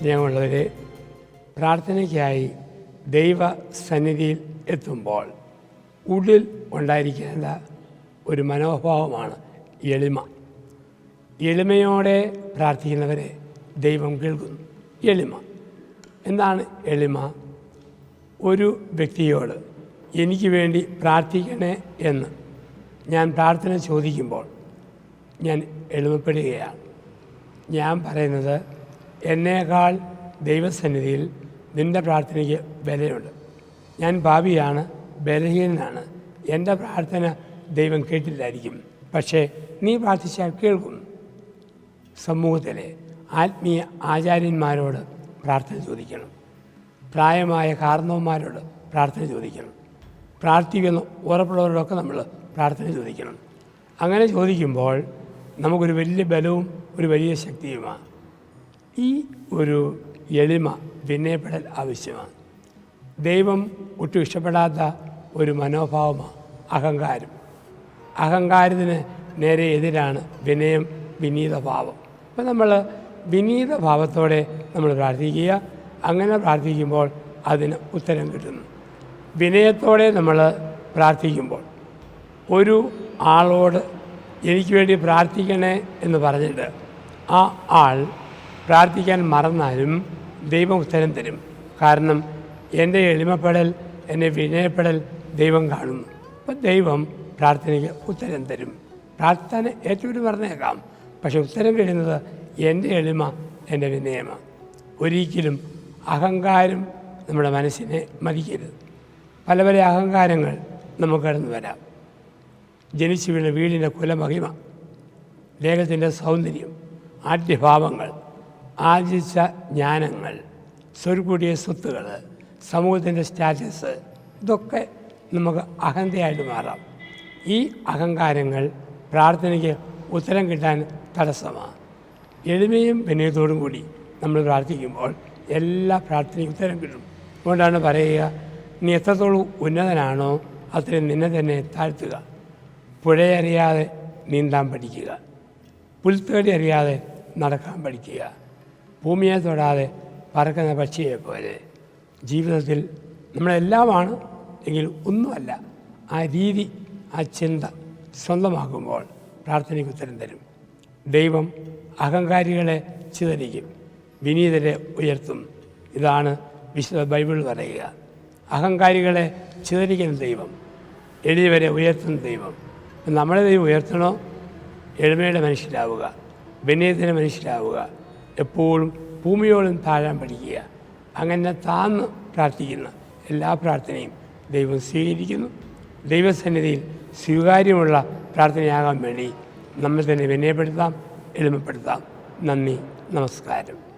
സ്നേഹമുള്ളവരെ പ്രാർത്ഥനയ്ക്കായി ദൈവ സന്നിധിയിൽ എത്തുമ്പോൾ ഉള്ളിൽ ഉണ്ടായിരിക്കേണ്ട ഒരു മനോഭാവമാണ് എളിമ. എളിമയോടെ പ്രാർത്ഥിക്കുന്നവരെ ദൈവം കേൾക്കുന്നു. എളിമ. എന്താണ് എളിമ? ഒരു വ്യക്തിയോട് എനിക്ക് വേണ്ടി പ്രാർത്ഥിക്കണേ എന്ന് ഞാൻ പ്രാർത്ഥന ചോദിക്കുമ്പോൾ ഞാൻ എളിമപ്പെടുകയാണ്. ഞാൻ പറയുന്നത് എന്നേക്കാൾ ദൈവസന്നിധിയിൽ നിന്റെ പ്രാർത്ഥനയ്ക്ക് വിലയുണ്ട് ഞാൻ ഭാവിയാണ് ബലഹീനനാണ്. എന്റെ പ്രാർത്ഥന ദൈവം കേട്ടില്ലായിരിക്കും പക്ഷേ നീ പ്രാർത്ഥിച്ചാൽ കേൾക്കും. സമൂഹത്തിലെ ആത്മീയ ആചാര്യന്മാരോട് പ്രാർത്ഥന ചോദിക്കണം. പ്രായമായ കാരണവന്മാരോട് പ്രാർത്ഥന ചോദിക്കണം. പ്രാർത്ഥിക്കുന്ന ഉറപ്പുള്ളവരോടൊക്കെ നമ്മൾ പ്രാർത്ഥന ചോദിക്കണം. അങ്ങനെ ചോദിക്കുമ്പോൾ നമുക്കൊരു വലിയ ബലവും ഒരു വലിയ ശക്തിയുമാണ്. ഈ ഒരു എളിമ വിനയപ്പെടൽ ആവശ്യമാണ്. ദൈവം ഒട്ടും ഇഷ്ടപ്പെടാത്ത ഒരു മനോഭാവമാണ് അഹങ്കാരം. അഹങ്കാരത്തിന് നേരെ എതിരാണ് വിനയം വിനീതഭാവം. അപ്പം നമ്മൾ വിനീതഭാവത്തോടെ നമ്മൾ പ്രാർത്ഥിക്കുക. അങ്ങനെ പ്രാർത്ഥിക്കുമ്പോൾ അതിന് ഉത്തരം കിട്ടുന്നു. വിനയത്തോടെ നമ്മൾ പ്രാർത്ഥിക്കുമ്പോൾ ഒരു ആളോട് എനിക്ക് വേണ്ടി പ്രാർത്ഥിക്കണേ എന്ന് പറഞ്ഞിട്ട് ആ ആൾ പ്രാർത്ഥിക്കാൻ മറന്നാലും ദൈവം ഉത്തരം തരും. കാരണം എന്റെ എളിമപ്പെടൽ എന്റെ വിനയപ്പെടൽ ദൈവം കാണുന്നു. അപ്പം ദൈവം പ്രാർത്ഥനയ്ക്ക് ഉത്തരം തരും. പ്രാർത്ഥന ഏറ്റവും പറഞ്ഞേക്കാം പക്ഷെ ഉത്തരം വരുന്നത് എന്റെ എളിമ എന്റെ വിനയമാണ് ഒരിക്കലും അഹങ്കാരം നമ്മുടെ മനസ്സിനെ മതിക്കരുത്. പല പല അഹങ്കാരങ്ങൾ നമുക്ക് കടന്നു വരാം. ജനിച്ചു വീണ വീടിന്റെ കുലമഹിമ ദേഹത്തിന്റെ സൗന്ദര്യം ആദ്യഭാവങ്ങൾ ആർജിച്ച ജ്ഞാനങ്ങൾ സ്വരുക്കൂടിയ സ്വത്തുകൾ സമൂഹത്തിന്റെ സ്റ്റാറ്റസ് ഇതൊക്കെ നമുക്ക് അഹന്തയായിട്ട് മാറാം. ഈ അഹങ്കാരങ്ങൾ പ്രാർത്ഥനയ്ക്ക് ഉത്തരം കിട്ടാൻ തടസ്സമാണ്. എളിമയും വിനയത്തോടും കൂടി നമ്മൾ പ്രാർത്ഥിക്കുമ്പോൾ എല്ലാ പ്രാർത്ഥനയും ഉത്തരം കിട്ടും. അതുകൊണ്ടാണ് പറയുക നീ എത്രത്തോളം ഉന്നതനാണോ അത്രയും നിന്നെ തന്നെ താഴ്ത്തുക. പുഴയറിയാതെ നീന്താൻ പഠിക്കുക. പുൽത്തേടി അറിയാതെ നടക്കാൻ പഠിക്കുക. ഭൂമിയെ തൊടാതെ പറക്കുന്ന പക്ഷിയെ പോലെ. ജീവിതത്തിൽ നമ്മളെല്ലാമാണ് എങ്കിൽ ഒന്നുമല്ല ആ രീതി ആ ചിന്ത സ്വന്തമാക്കുമ്പോൾ പ്രാർത്ഥനയ്ക്ക് ഉത്തരം തരും. ദൈവം അഹങ്കാരികളെ ചിതറിക്കും വിനീതരെ ഉയർത്തും. ഇതാണ് വിശുദ്ധ ബൈബിൾ പറയുക. അഹങ്കാരികളെ ചിതറിക്കുന്ന ദൈവം എളിയവരെ ഉയർത്തുന്ന ദൈവം. നമ്മളെ ദൈവം ഉയർത്തണോ? എളിമയുടെ മനുഷ്യരാവുക വിനയത്തിന് മനുഷ്യരാവുക. എപ്പോഴും ഭൂമിയോളം താഴാൻ പഠിക്കുക. അങ്ങനെ താന്ന് പ്രാർത്ഥിക്കുന്ന എല്ലാ പ്രാർത്ഥനയും ദൈവം സ്വീകരിക്കുന്നു. ദൈവസന്നിധിയിൽ സ്വീകാര്യമുള്ള പ്രാർത്ഥനയാകാൻ വേണ്ടി നമ്മൾ തന്നെ വിനയപ്പെടുത്താം എളിമപ്പെടുത്താം. നന്ദി നമസ്കാരം.